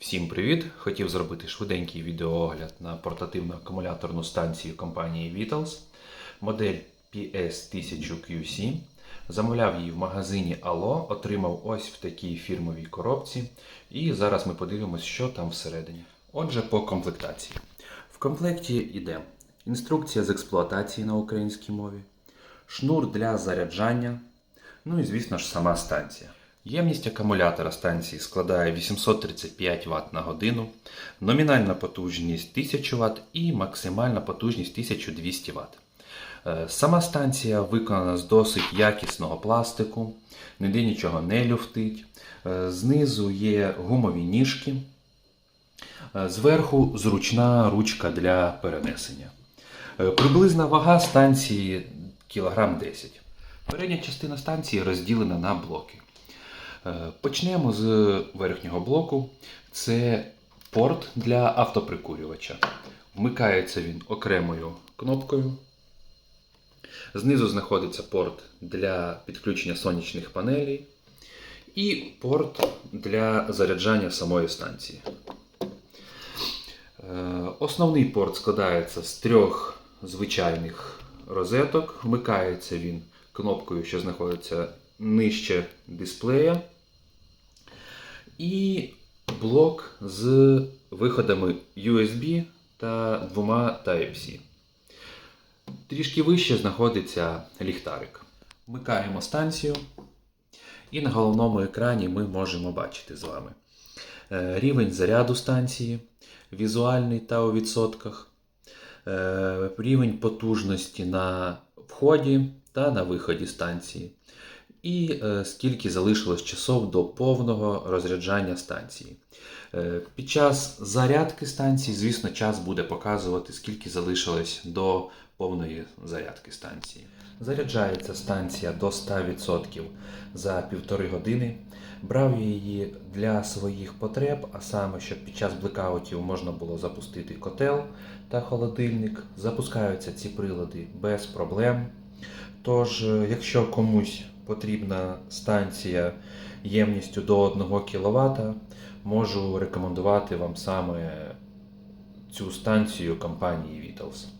Всім привіт! Хотів зробити швиденький відеоогляд на портативну акумуляторну станцію компанії Vitals, модель PS1000QC. Замовляв її в магазині Allo, отримав ось в такій фірмовій коробці. І зараз ми подивимось, що там всередині. Отже, по комплектації. В комплекті йде інструкція з експлуатації на українській мові, шнур для заряджання, ну і, звісно ж, сама станція. Ємність акумулятора станції складає 835 Вт на годину, номінальна потужність 1000 Вт і максимальна потужність 1200 Вт. Е, Сама станція виконана з досить якісного пластику, ніде нічого не люфтить. Е, Знизу є гумові ніжки, Е, зверху зручна ручка для перенесення. Приблизна вага станції кілограм 10 Передня частина станції розділена на блоки. Е, Почнемо з верхнього блоку. Це порт для автоприкурювача. Вмикається він окремою кнопкою. Знизу знаходиться порт для підключення сонячних панелей і порт для заряджання самої станції. Е, Основний порт складається з трьох звичайних розеток. Вмикається він кнопкою, що знаходиться нижче дисплея. І блок з виходами USB та двома Type-C. Трішки вище знаходиться ліхтарик. Вмикаємо станцію. І на головному екрані ми можемо бачити з вами е, рівень заряду станції, візуальний та у відсотках, е, рівень потужності на вході та на виході станції. І е, скільки залишилось часов до повного розряджання станції. Е, Під час зарядки станції, звісно, час буде показувати, скільки залишилось до повної зарядки станції. Заряджається станція до 100% за півтори години. Брав я її для своїх потреб, а саме, щоб під час блекаутів можна було запустити котел та холодильник. Запускаються ці прилади без проблем. Тож, е, якщо комусь потрібна станція ємністю до 1 кВт, можу рекомендувати вам саме цю станцію компанії Vitals.